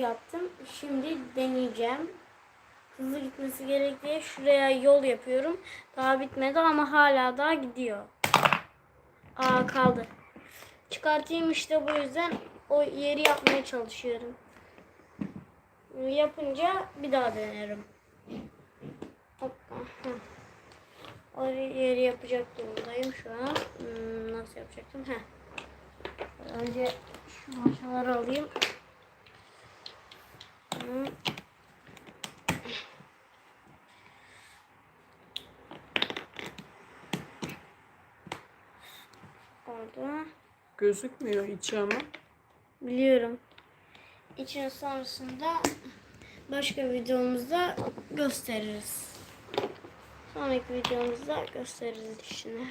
yaptım. Şimdi deneyeceğim. Hızlı gitmesi gerek diye şuraya yol yapıyorum. Daha bitmedi ama hala daha gidiyor. Aa kaldı. Çıkartayım işte bu yüzden o yeri yapmaya çalışıyorum. Yapınca bir daha denerim. Hoppa. O yeri yapacak durumdayım şu an. Hmm, nasıl yapacaktım? Heh. Önce şu maşaları alayım. Hı. Orada. Gözükmüyor içi ama. Biliyorum. İçin sonrasında başka videomuzda gösteririz. Sonraki videomuzda gösteririz içini.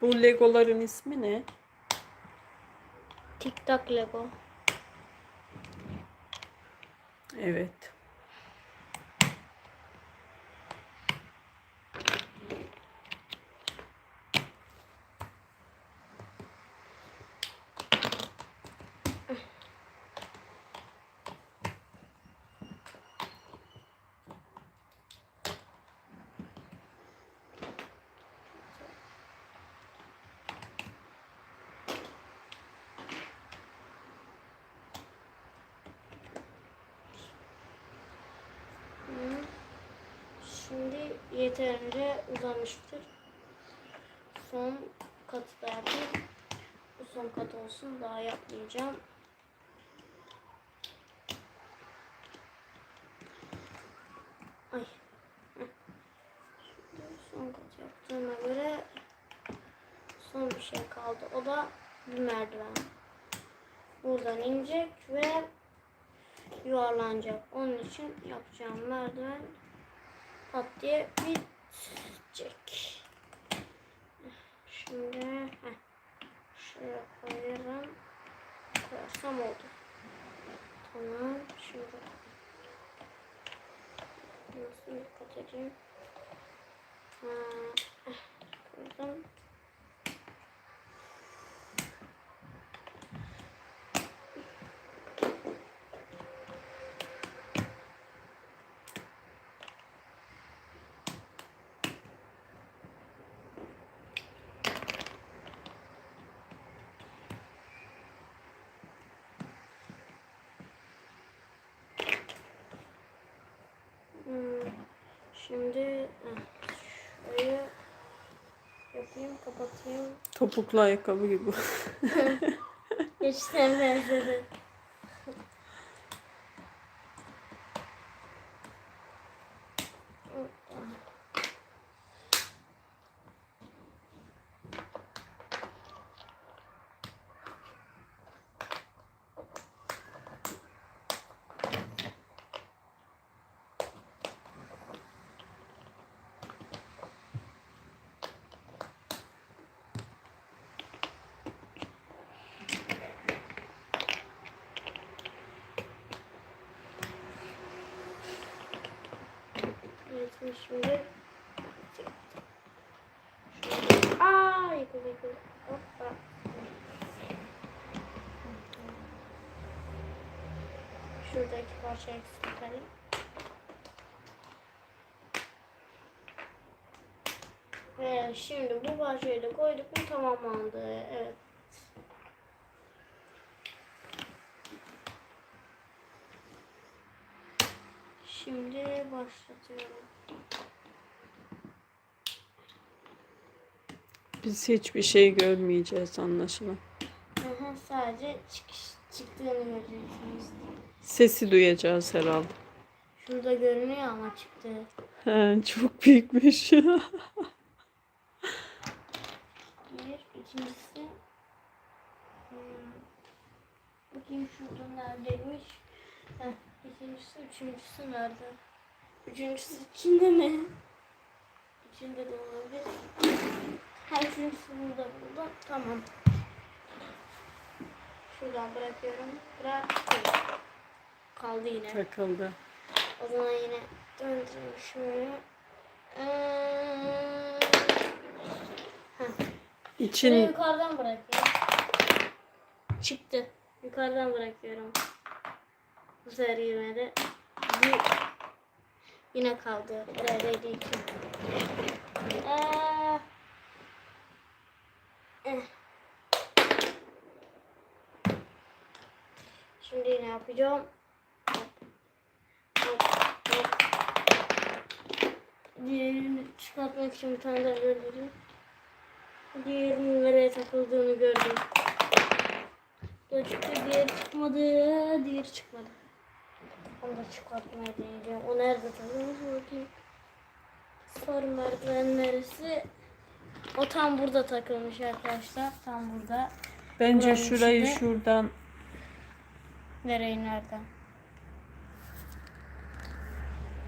Bu legoların ismi ne? TikTok Lego. Evet. Hı. Şimdi yeterince uzamıştır. Son katı yapayım. Bu son kat olsun. Daha yapmayacağım. Ay. Son kat yaptığıma göre son bir şey kaldı. O da bir merdiven. Buradan inecek ve yuvarlanacak. Onun için yapacağım merdiven pat diye bitecek. Şimdi heh, şuraya koyarım. Koyarsam oldu. Tamam. Şimdi nasıl dikkat edeyim? Ha, koydum. Hmm, Şimdi şurayı yapayım, kapatayım. Topuklu ayakkabı gibi. Geçten benzedi. Evet, şimdi Şöyle- Aa, yıkıldı yıkıldı. Hoppa. Şuradaki parça eksik alayım. Ve şimdi bu parçayı da koyduk mu tamamlandı. Evet. Şimdi başlatıyorum. Biz hiçbir şey görmeyeceğiz anlaşılan. Aha, sadece çıkış çıktığını göreceksiniz. Sesi duyacağız herhalde. Şurada görünüyor ama çıktı. He, çok büyükmüş. Bir, ikincisi hmm, bakayım şurada neredeymiş. Heh, ikincisi, üçüncüsü nerede? Üçüncüsü içinde mi? İçinde de olabilir. Ha, üçüncüsü burada burada. Tamam. Şuradan bırakıyorum. Bıraktım. Kaldı yine. Takıldı. O zaman yine döndüreyim şöyle. Ee, İçin yukarıdan bırakayım. Çıktı. Yukarıdan bırakıyorum. Bu sefer girmedi. Bir... Yine kaldı. Neredeydi iki. Eh. Şimdi ne yapacağım? Diğerini çıkartmak için bir tane daha göndereyim. Diğerinin nereye takıldığını gördüm. Çıktı, diğer çıkmadı. Diğer çıkmadı. Onu da çıkartmaya deneyeceğim. O nerede takılmış bakayım. Sarı merdiven neresi? O tam burada takılmış arkadaşlar. Tam burada. Bence Buranın şurayı içinde- şuradan Nereyi nereden?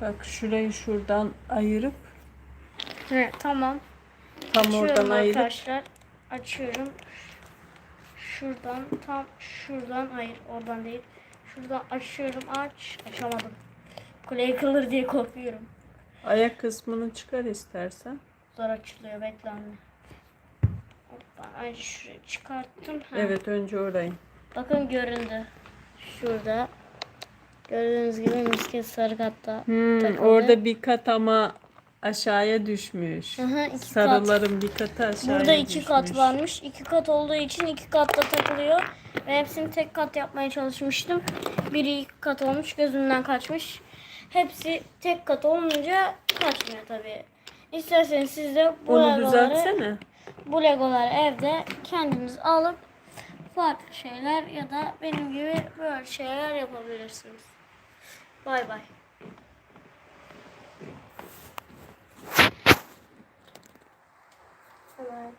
bak şurayı şuradan ayırıp He, tamam. tam Açıyorum oradan ayırıp arkadaşlar. Açıyorum. Şuradan tam şuradan hayır oradan değil. Şuradan açıyorum aç. Açamadım. Kule yıkılır diye korkuyorum. ayak kısmını çıkar istersen. Zor açılıyor bekle anne. Hoppa, ay şuraya çıkarttım. Ha. Evet önce orayı. Bakın göründü. Şurada. Gördüğünüz gibi misket sarı katta. Hmm, takıldı. orada bir kat ama aşağıya düşmüş. Hı, iki kat. Sarıların bir katı aşağıya Burada iki düşmüş. kat varmış. İki kat olduğu için iki katta takılıyor. Ve hepsini tek kat yapmaya çalışmıştım. Biri iki kat olmuş, gözümden kaçmış. Hepsi tek kat olunca kaçmıyor tabii. İsterseniz siz de bu Onu legoları, düzeltsene. bu legoları evde kendiniz alıp farklı şeyler ya da benim gibi böyle şeyler yapabilirsiniz. Bay bay. Evet.